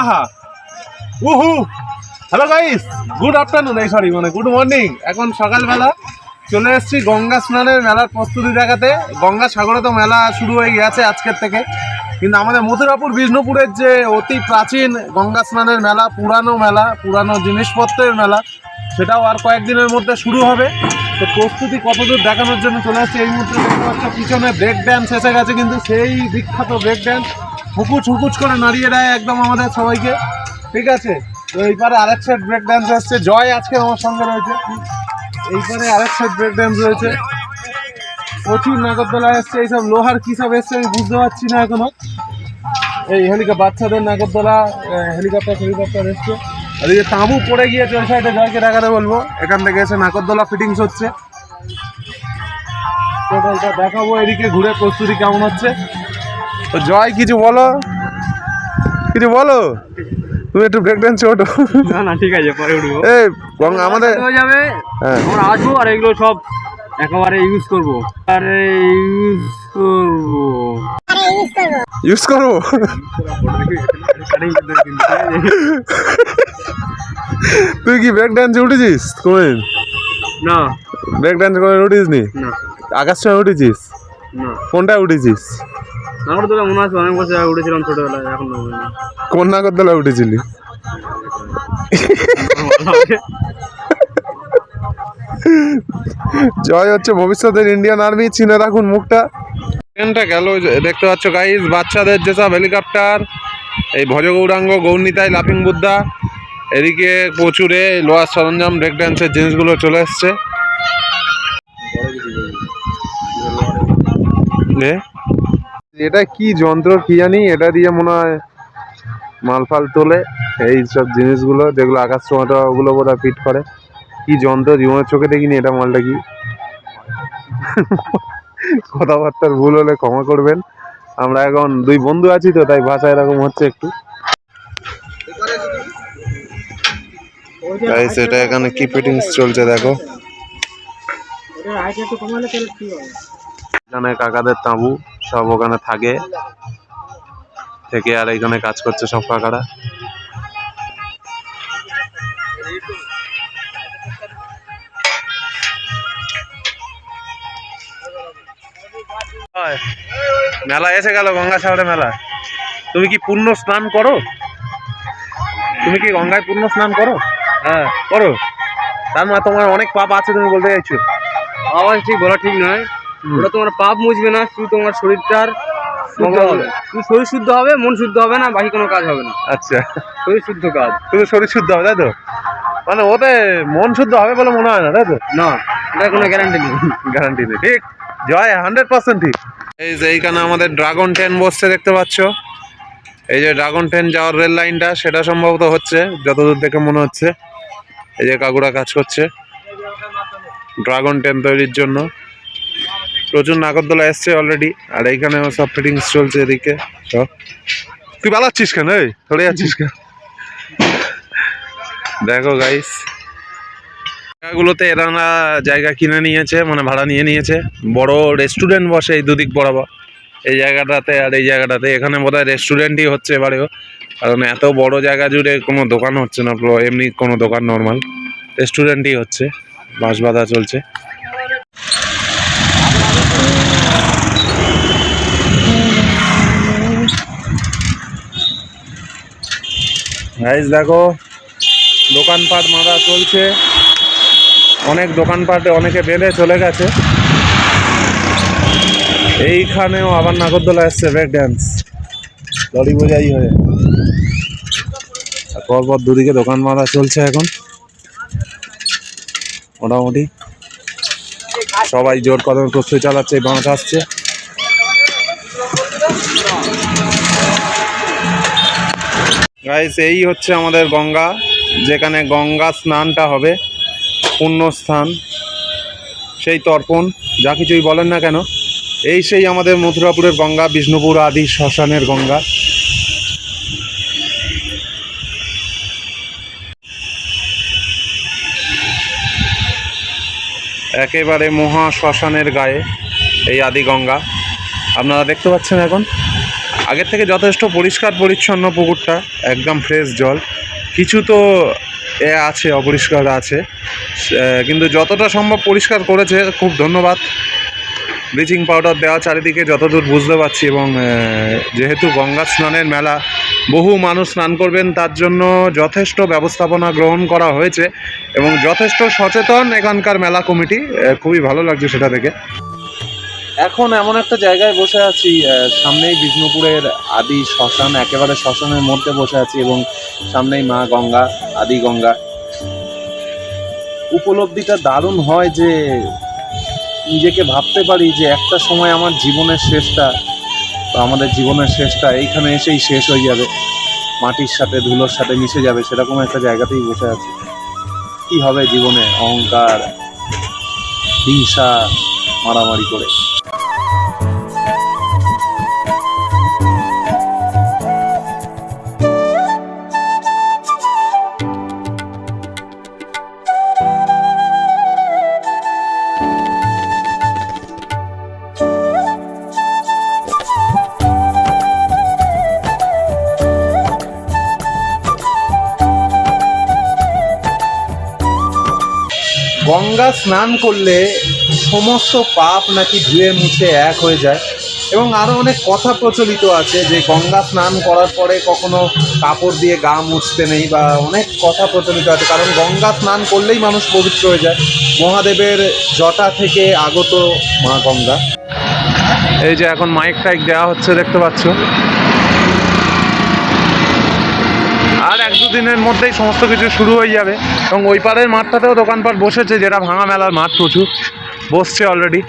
আহা। উহু। Hello guys good afternoon এই সরি মানে গুড মর্নিং এখন সকালবেলা চলে এসেছি গঙ্গা স্নানের মেলার প্রস্তুতি দেখাতে। গঙ্গা সাগরে তো মেলা শুরু হয়ে গেছে আজকের থেকে। কিন্তু আমাদের মথুরাপুর, বিষ্ণুপুরের যে অতি প্রাচীন গঙ্গা স্নানের মেলা, পুরানো মেলা, পুরানো জিনিসপত্রের মেলা, সেটাও আর কয়েকদিনের মধ্যে শুরু হবে। তো প্রস্তুতি কতদূর দেখানোর জন্য চলে আসছে এই মুহূর্তে পাচ্ছ, পিছনে ব্রেক ড্যান্স এসে গেছে, কিন্তু সেই বিখ্যাত ব্রেক ড্যান্স হুকুচ হুকুচ করে নাড়িয়ে দেয় একদম আমাদের সবাইকে। ঠিক আছে? তো এইবারে আরেক সাইড ব্রেক ড্যান্স আসছে জয় আজকে আমার সঙ্গে রয়েছে। এইবারে আরেক সাইড ব্রেক ড্যান্স রয়েছে। প্রচুর নাগরদোলা এসছে। এইসব লোহার কী সব এসছে আমি বুঝতে পারছি না এখনও। এই হেলিকপ্টার, বাচ্চাদের নাগরদোলা হেলিকপ্টার হেলিকপ্টার এসছে। আর এই যে তাঁবু পড়ে গিয়েছে, ওই সাইডে জয়কে দেখাতে বলব। এখান থেকে এসে নাগরদোলা ফিটিংস হচ্ছে। টোটালটা দেখাবো, এদিকে ঘুরে প্রস্তুতি কেমন হচ্ছে। জয় কিছু বলো? কিছু বলো? তুমি একটু ব্রেক ড্যান্সে ওঠো না না ঠিক আছে পরে উঠবো। এই আমাদের হয়ে যাবে হ্যাঁ। আমরা আসব আর এগুলো সব একেবারে ইউজ করব। আরে ইউজ করব। ইউজ করব? তুই কি ব্রেক ডান্সে উঠেছিস কোনদিন? না। ব্রেক ডান্স করে উঠিস নি। আকাশ সময় উঠেছিস? না। কোনটায় উঠেছিস? আমার মনে আছে অনেক বছর উঠেছিলাম ছোটবেলায় এখন কোন নাগরদোলা উঠেছিলি? জয় হচ্ছে ভবিষ্যতের ইন্ডিয়ান আর্মি চিনে রাখুন মুখটা। ট্রেনটা গেল দেখতে পাচ্ছ গাইজ বাচ্চাদের যেসব হেলিকপ্টার এই ভজ গৌরাঙ্গ গৌরনীতাই লাফিং বুদ্ধা এদিকে প্রচুরে লোহার সরঞ্জাম ব্রেক ড্যান্সের জিনিসগুলো চলে এসছে? এটা কি যন্ত্র কি জানি, এটা দিয়ে মনে হয় মাল ফাল তোলে, এই সব জিনিসগুলো, যেগুলো আকাশ ছোঁয়াটা, ওগুলো বোধহয় ফিট করে। কি যন্ত্র জীবনের চোখে দেখিনি এটা মালটা কি? কথাবার্তার ভুল হলে ক্ষমা করবেন। আমরা এখন দুই বন্ধু আছি তো, তাই ভাষা এরকম হচ্ছে একটু। এটা এখানে কি ফিটিংস চলছে দেখো। এখানে কাকাদের তাঁবু সব ওখানে থাকে। থেকে আর এখানে কাজ করছে সব কাকারা। হয়। মেলা এসে গেল গঙ্গাসাগরে মেলা। তুমি কি পূর্ণ স্নান করো? তুমি কি গঙ্গায় পূর্ণ স্নান করো? হ্যাঁ করো। তার মা তোমার অনেক পাপ আছে তুমি বলতে চাইছো। আওয়াজ ঠিক বলা ঠিক নয়। ওটা তোমার পাপ মুছবে না শুধু তোমার শরীরটার শুদ্ধ হবে। শুধু শরীর শুদ্ধ হবে মন শুদ্ধ হবে না বাকি কোনো কাজ হবে না। আচ্ছা। শরীর শুদ্ধ কাজ। শুধু শরীর শুদ্ধ হবে তাই তো? মানে ওতে মন শুদ্ধ হবে বলে মনে হয় না তাই তো? না এটা কোনো গ্যারান্টি নেই। গ্যারান্টি নেই। ঠিক জয় হান্ড্রেড পার্সেন্ট ঠিক। এই যে এইখানে আমাদের ড্রাগন ট্রেন বসছে দেখতে পাচ্ছ? এই যে ড্রাগন ট্রেন যাওয়ার রেল লাইনটা সেটা সম্ভবত হচ্ছে যতদূর দেখে মনে হচ্ছে। এই যে কাকুরা কাজ করছে। ড্রাগন ট্রেন তৈরির জন্য। প্রচুর নাগরদোলা এসছে অলরেডি আর এইখানেও সব ফিটিংস চলছে এদিকে, সব। তুই পালাচ্ছিস কেন, এই? চলে যাচ্ছিস কেন? দেখো গাইস জায়গাগুলোতে এরা জায়গা কিনে নিয়েছে মানে ভাড়া নিয়ে নিয়েছে। বড় রেস্টুরেন্ট বসে এই দুদিক বরাবর। এই জায়গাটাতে আর এই জায়গাটাতে, এখানে বোধহয় রেস্টুরেন্টই হচ্ছে এবারেও। কারণ এত বড় জায়গা জুড়ে কোনো দোকান হচ্ছে না এমনি কোনো দোকান নর্মাল রেস্টুরেন্টই হচ্ছে বাঁশ বাঁধা চলছে। গাইজ দেখো দোকানপাট মারা চলছে। অনেক দোকানপাটে অনেকে বেঁধে চলে গেছে। এইখানেও আবার নাগরদোলা এসছে ব্রেক ড্যান্স লরি বোঝাই হয়ে। পরপর দুদিকে দোকান মারা চলছে এখন। মোটামুটি। সবাই জোর কদমে প্রস্তুতি চালাচ্ছে বাঁধ আসছে। গাইস এই হচ্ছে আমাদের গঙ্গা, যেখানে গঙ্গা স্নানটা হবে, পুণ্যস্থান। সেই তর্পণ, যা কিছুই বলেন না কেন, এই সেই আমাদের মথুরাপুরের গঙ্গা, বিষ্ণুপুর আদি শ্মশানের গঙ্গা। একেবারে মহা শ্মশানের গায়ে এই আদি গঙ্গা। আপনারা দেখতে পাচ্ছেন এখন? আগের থেকে যথেষ্ট পরিষ্কার পরিচ্ছন্ন পুকুরটা, একদম ফ্রেশ জল। কিছু তো এ আছে, অপরিষ্কার আছে। কিন্তু যতটা সম্ভব পরিষ্কার করেছে, খুব ধন্যবাদ। ব্লিচিং পাউডার দেওয়া চারিদিকে যতদূর বুঝতে পারছি এবং যেহেতু গঙ্গা স্নানের মেলা, বহু মানুষ স্নান করবেন, তার জন্য যথেষ্ট ব্যবস্থাপনা গ্রহণ করা হয়েছে এবং যথেষ্ট সচেতন এখানকার মেলা কমিটি। খুবই ভালো লাগছে সেটা দেখে। এখন এমন একটা জায়গায় বসে আছি সামনেই বিষ্ণুপুরের আদি শ্মশান, একেবারে শ্মশানের মধ্যে বসে আছি এবং সামনেই মা গঙ্গা, আদি গঙ্গা। উপলব্ধিটা দারুণ হয় যে নিজেকে ভাবতে পারি যে একটা সময় আমার জীবনের শেষটা বা আমাদের জীবনের শেষটা এইখানে এসেই শেষ হয়ে যাবে। মাটির সাথে, ধুলোর সাথে মিশে যাবে, সেরকম একটা জায়গাতেই বসে আছি। কি হবে জীবনে? অহংকার, হিংসা, মারামারি করে। গঙ্গা স্নান করলে সমস্ত পাপ নাকি ধুয়ে মুছে এক হয়ে যায়। এবং আরও অনেক কথা প্রচলিত আছে যে গঙ্গা স্নান করার পরে কখনো কাপড় দিয়ে গা মুছতে নেই বা অনেক কথা প্রচলিত আছে। কারণ গঙ্গা স্নান করলেই মানুষ পবিত্র হয়ে যায়। মহাদেবের জটা থেকে আগত মা গঙ্গা। এই যে এখন মাইক টাইক দেওয়া হচ্ছে, দেখতে পাচ্ছ? আর এক দুদিনের মধ্যেই সমস্ত কিছু শুরু হয়ে যাবে। এবং ওই পারের মাঠটাতেও দোকানপাট বসেছে, যেটা ভাঙা মেলার মাঠ প্রচুর। বসছে অলরেডি